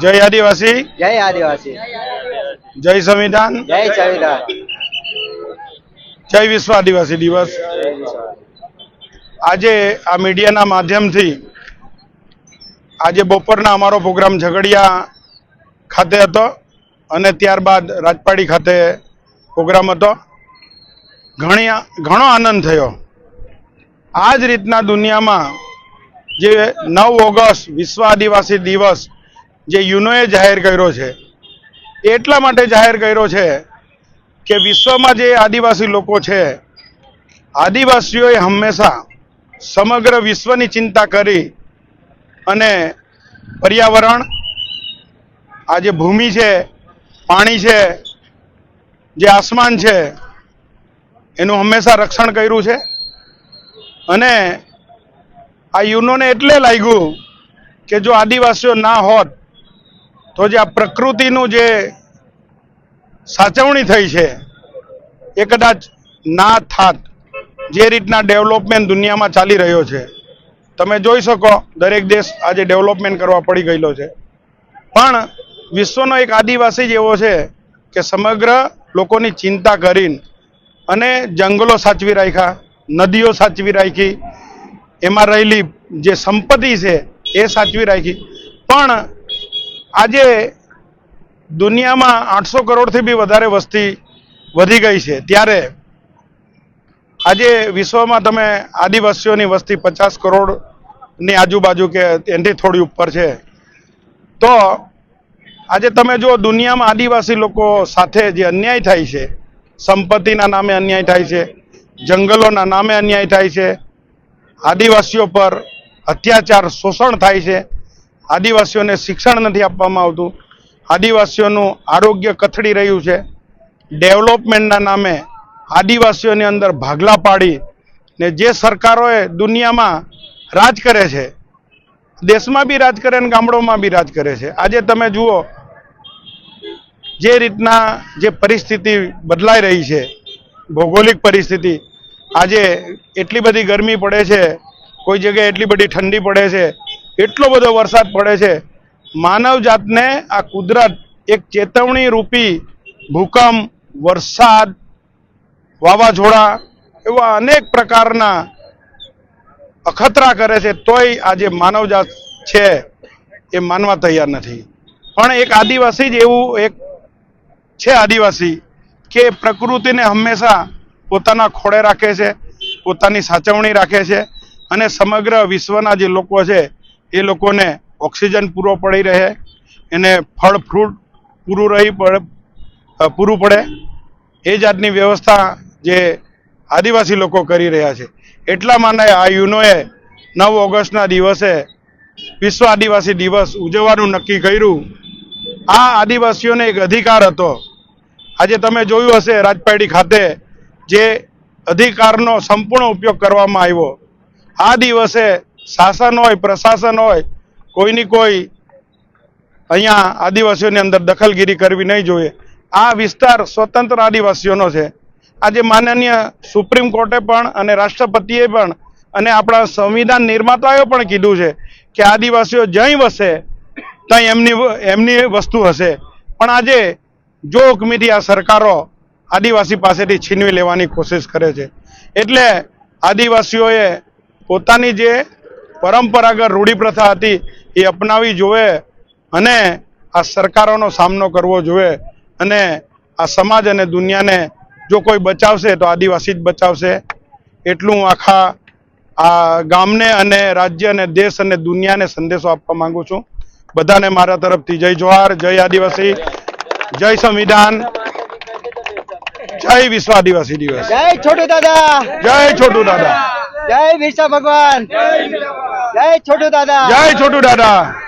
જય આદિવાસી. જય આદિવાસી. જય સંવિધાન. જય સંવિધાન. જય વિશ્વ આદિવાસી દિવસ. આજે આ મીડિયાના માધ્યમથી આજે બપોરના અમારો પ્રોગ્રામ ઝઘડિયા ખાતે હતો અને ત્યારબાદ રાજપાડી ખાતે પ્રોગ્રામ હતો. ઘણી ઘણો આનંદ થયો. આ જ રીતના દુનિયામાં જે નવ ઓગસ્ટ વિશ્વ આદિવાસી દિવસ જે યુનોએ જાહેર કર્યો છે, એટલા માટે જાહેર કર્યો છે કે વિશ્વમાં જે આદિવાસી લોકો છે, આદિવાસીઓએ હંમેશા સમગ્ર વિશ્વની ચિંતા કરી અને પર્યાવરણ, આ જે ભૂમિ છે, પાણી છે, જે આસમાન છે, એનું હંમેશા રક્ષણ કર્યું છે. અને આ યુનોને એટલે લાગ્યું કે જો આદિવાસીઓ ના હોત તો જે આ પ્રકૃતિનું જે સાચવણી થઈ છે, એ કદાચ ના થાત, જે રીતના ડેવલપમેન્ટ દુનિયામાં ચાલી રહ્યો છે. તમે જોઈ શકો, દરેક દેશ આજે ડેવલપમેન્ટ કરવા પડી ગયેલો છે. પણ વિશ્વનો એક આદિવાસી જ એવો છે કે સમગ્ર લોકોની ચિંતા કરીને અને જંગલો સાચવી રાખ્યા, નદીઓ સાચવી રાખી, એમાં રહેલી જે સંપત્તિ છે એ સાચવી રાખી. પણ આજે દુનિયામાં આઠસો કરોડથી બી વધારે વસ્તી વધી ગઈ છે. ત્યારે આજે વિશ્વમાં તમે આદિવાસીઓની વસ્તી પચાસ કરોડની આજુબાજુ કે એનાથી થોડી ઉપર છે. તો આજે તમે જો દુનિયામાં આદિવાસી લોકો સાથે જે અન્યાય થાય છે, સંપત્તિના નામે અન્યાય થાય છે, જંગલોના નામે અન્યાય થાય છે, આદિવાસીઓ પર અત્યાચાર શોષણ થાય છે આદિવાસીઓને શિક્ષણ નથી આપવામાં આવતું. આદિવાસીઓનું આરોગ્ય કથળી રહ્યું છે. ડેવલપમેન્ટના નામે આદિવાસીઓની અંદર ભાગલા પાડી ને જે સરકારોએ દુનિયામાં રાજ કરે છે, દેશમાં બી રાજ કરે અને ગામડોમાં બી રાજ કરે છે. આજે તમે જુઓ, જે રીતના જે પરિસ્થિતિ બદલાઈ રહી છે, ભૌગોલિક પરિસ્થિતિ, આજે એટલી બધી ગરમી પડે છે, કોઈ જગ્યાએ એટલી બધી ઠંડી પડે છે એટલો બધો વરસાદ પડે છે. માનવ જાતને આ કુદરત એક ચેતવણી રૂપી ભૂકંપ, વરસાદ, વાવાઝોડા એવા અનેક પ્રકારના અખતરા કરે છે તોય આજે માનવજાત છે એ માનવા તૈયાર નથી. પણ એક આદિવાસી જ એવું એક છે આદિવાસી કે પ્રકૃતિને હંમેશા પોતાના ખોળે રાખે છે, પોતાની સાચવણી રાખે છે અને સમગ્ર વિશ્વના જે લોકો છે એ લોકોને ઓક્સિજન પૂરો પડી રહે, એને ફળ, ફ્રૂટ પૂરું રહી પૂરું પડે. એ જાતની વ્યવસ્થા જે આદિવાસી લોકો કરી રહ્યા છે. એટલા માટે આ યુનોએ નવ ઓગસ્ટના દિવસે વિશ્વ આદિવાસી દિવસ ઉજવવાનું નક્કી કર્યું. આ આદિવાસીઓને એક અધિકાર હતો. આજે તમે જોયું હશે રાજપાડી ખાતે જે અધિકારનો સંપૂર્ણ ઉપયોગ કરવામાં આવ્યો. આ દિવસે શાસન હોય, પ્રશાસન હોય, કોઈની કોઈ અહીંયા આદિવાસીઓની અંદર દખલગીરી કરવી નહીં જોઈએ. આ વિસ્તાર સ્વતંત્ર આદિવાસીઓનો છે. આજે માનનીય સુપ્રીમ કોર્ટે પણ અને રાષ્ટ્રપતિએ પણ અને આપણા સંવિધાન નિર્માતાઓએ પણ કીધું છે કે આદિવાસીઓ જઈ વસે, ત્યાં એમની એમની વસ્તુ હશે. પણ આજે જો હુકમીથી આ સરકારો આદિવાસી પાસેથી છીનવી લેવાની કોશિશ કરે છે. એટલે આદિવાસીઓએ પોતાની જે પરંપરાગત રૂઢિપ્રથા હતી એ અપનાવી જોવે અને આ સરકારોનો સામનો કરવો જોઈએ અને આ સમાજ અને દુનિયાને જો કોઈ બચાવશે તો આદિવાસી જ બચાવશે. એટલું આખા આ ગામને અને રાજ્ય અને દેશ અને દુનિયાને સંદેશો આપવા માંગુ છું. બધાને મારા તરફથી જય જોહાર જય આદિવાસી જય સંવિધાન જય વિશ્વ આદિવાસી દિવસ. જય છોટુ દાદા. જય છોટુ દાદા. જય વિશ્વ ભગવાન. જય છોટુ દાદા જય છોટુ દાદા